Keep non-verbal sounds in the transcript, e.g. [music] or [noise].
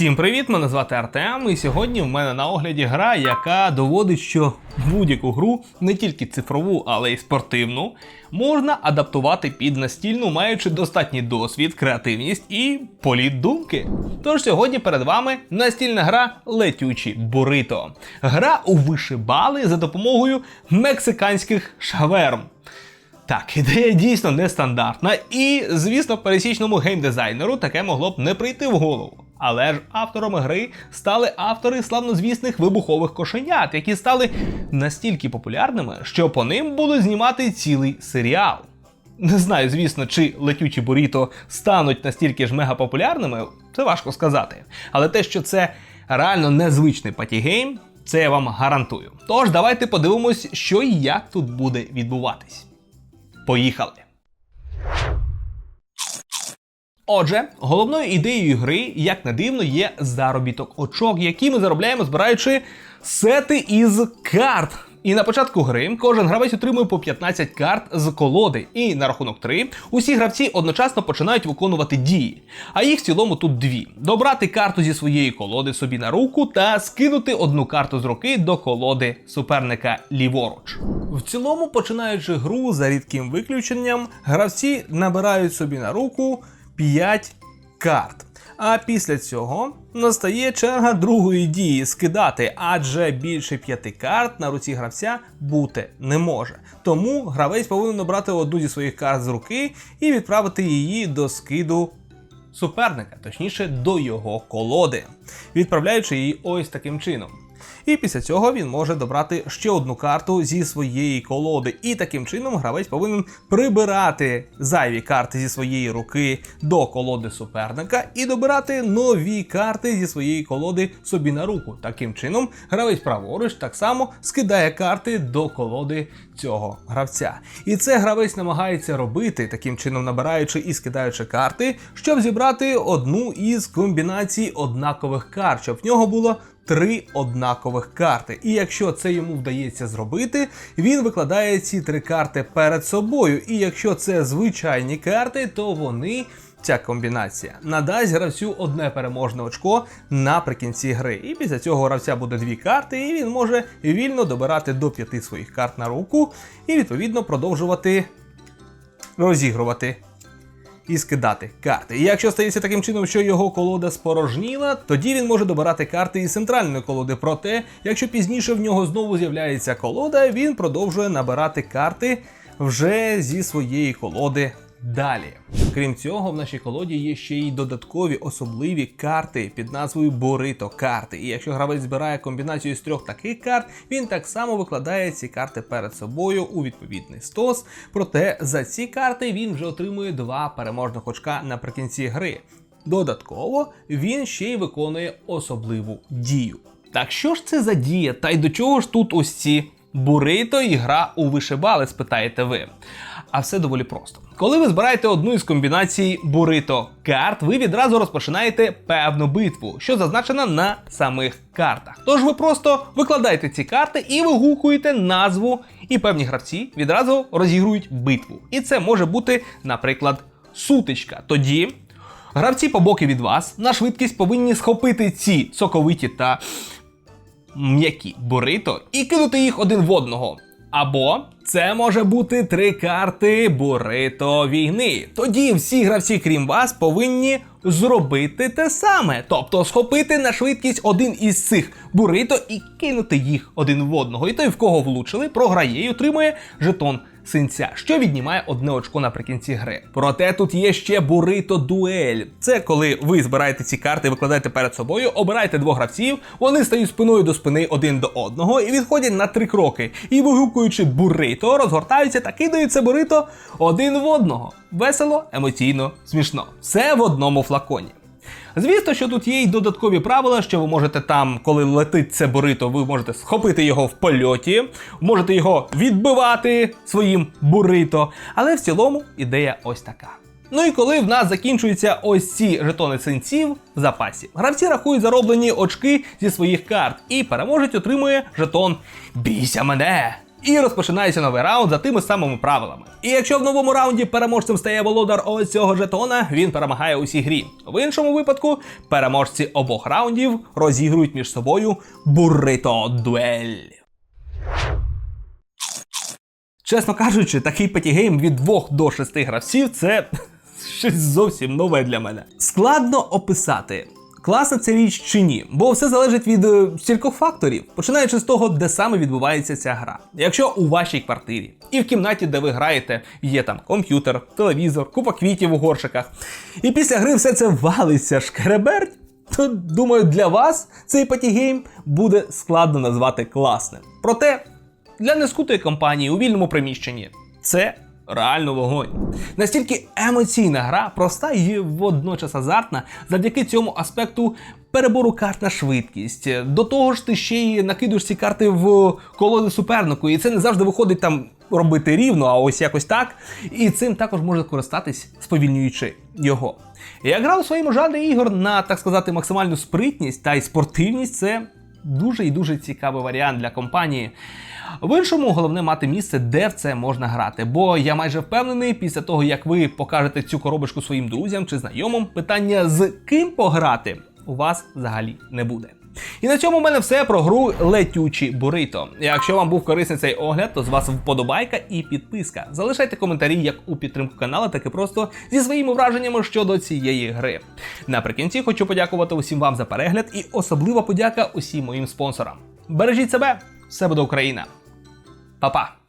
Всім привіт! Мене звати Артем, і сьогодні в мене на огляді гра, яка доводить, що будь-яку гру, не тільки цифрову, але й спортивну, можна адаптувати під настільну, маючи достатній досвід, креативність і політ думки. Тож сьогодні перед вами настільна гра Летючі Бурито. Гра у вишибали за допомогою мексиканських шаверм. Так, ідея дійсно нестандартна, і, звісно, пересічному геймдизайнеру таке могло б не прийти в голову. Але ж авторами гри стали автори славнозвісних вибухових кошенят, які стали настільки популярними, що по ним будуть знімати цілий серіал. Не знаю, звісно, чи летючі буріто стануть настільки ж мегапопулярними, це важко сказати. Але те, що це реально незвичний патігейм, це я вам гарантую. Тож давайте подивимось, що і як тут буде відбуватись. Поїхали! Отже, головною ідеєю гри, як не дивно, є заробіток очок, які ми заробляємо, збираючи сети із карт. І на початку гри кожен гравець отримує по 15 карт з колоди. І на рахунок 3 усі гравці одночасно починають виконувати дії. А їх в цілому тут дві: добрати карту зі своєї колоди собі на руку та скинути одну карту з руки до колоди суперника ліворуч. В цілому, починаючи гру за рідким виключенням, гравці набирають собі на руку 5 карт. А після цього настає черга другої дії скидати, адже більше п'яти карт на руці гравця бути не може. Тому гравець повинен обрати одну зі своїх карт з руки і відправити її до скиду суперника, точніше до його колоди, відправляючи її ось таким чином. І після цього він може добрати ще одну карту зі своєї колоди. І таким чином гравець повинен прибирати зайві карти зі своєї руки до колоди суперника і добирати нові карти зі своєї колоди собі на руку. Таким чином, гравець праворуч так само скидає карти до колоди цього гравця. І це гравець намагається робити, таким чином набираючи і скидаючи карти, щоб зібрати одну із комбінацій однакових карт, щоб в нього було три однакових карти. І якщо це йому вдається зробити, він викладає ці три карти перед собою. І якщо це звичайні карти, то вони. Ця комбінація надасть гравцю одне переможне очко наприкінці гри. І після цього гравця буде дві карти, і він може вільно добирати до п'яти своїх карт на руку і відповідно продовжувати розігрувати і скидати карти. І якщо стається таким чином, що його колода спорожніла, тоді він може добирати карти із центральної колоди. Проте, якщо пізніше в нього знову з'являється колода, він продовжує набирати карти вже зі своєї колоди. Далі, крім цього, в нашій колоді є ще й додаткові особливі карти під назвою Борито карти. І якщо гравець збирає комбінацію з трьох таких карт, він так само викладає ці карти перед собою у відповідний стос. Проте за ці карти він вже отримує два переможних очка наприкінці гри. Додатково він ще й виконує особливу дію. Так що ж це за дія? Та й до чого ж тут ось ці бурито і гра у вишибали, спитаєте ви. А все доволі просто. Коли ви збираєте одну із комбінацій бурито карт, ви відразу розпочинаєте певну битву, що зазначена на самих картах. Тож ви просто викладаєте ці карти і вигукуєте назву, і певні гравці відразу розігрують битву. І це може бути, наприклад, сутичка. Тоді. Гравці по боки від вас на швидкість повинні схопити ці соковиті та м'які бурито і кинути їх один в одного. Або це може бути три карти бурито війни. Тоді всі гравці, крім вас, повинні зробити те саме, тобто схопити на швидкість один із цих бурито і кинути їх один в одного. І той, в кого влучили, програє і отримує жетон синця, що віднімає одне очко наприкінці гри. Проте тут є ще бурито дуель. Це коли ви збираєте ці карти, викладаєте перед собою, обираєте двох гравців, вони стають спиною до спини один до одного і відходять на три кроки. І вигукуючи бурито, розгортаються та кидають це бурито один в одного. Весело, емоційно, смішно. Все в одному флаконі. Звісно, що тут є й додаткові правила, що ви можете там, коли летить це бурито, ви можете схопити його в польоті, можете його відбивати своїм бурито. Але в цілому ідея ось така. Ну і коли в нас закінчуються ось ці жетони синців в запасі, гравці рахують зароблені очки зі своїх карт, і переможець отримує жетон Бійся мене! І розпочинається новий раунд за тими самими правилами. І якщо в новому раунді переможцем стає володар ось цього жетона, він перемагає у цій грі. В іншому випадку переможці обох раундів розігрують між собою буррито дуель. Чесно кажучи, такий патігейм від 2 до 6 гравців це [laughs] щось зовсім нове для мене. Складно описати. Класна ця річ чи ні, бо все залежить від е, стількох факторів, починаючи з того, де саме відбувається ця гра. Якщо у вашій квартирі і в кімнаті, де ви граєте, є там комп'ютер, телевізор, купа квітів у горшиках, і після гри все це валиться шкереберть, то думаю, для вас цей патігейм буде складно назвати класним. Проте для нескутої компанії у вільному приміщенні це реально вогонь. Настільки емоційна гра, проста і водночас азартна, завдяки цьому аспекту перебору карт на швидкість. До того ж, ти ще й накидуєш ці карти в колоди супернику, і це не завжди виходить там робити рівно, а ось якось так. І цим також можна користатись, сповільнюючи його. Я грав у своєму жанрі ігор на, так сказати, максимальну спритність та й спортивність. Це дуже і дуже цікавий варіант для компанії. В іншому головне мати місце, де в це можна грати. Бо я майже впевнений, після того як ви покажете цю коробочку своїм друзям чи знайомим, питання з ким пограти у вас взагалі не буде. І на цьому в мене все про гру Летючі Бурито. Якщо вам був корисний цей огляд, то з вас вподобайка і підписка. Залишайте коментарі як у підтримку каналу, так і просто зі своїми враженнями щодо цієї гри. Наприкінці хочу подякувати усім вам за перегляд і особлива подяка усім моїм спонсорам. Бережіть себе, все буде Україна! Па-па!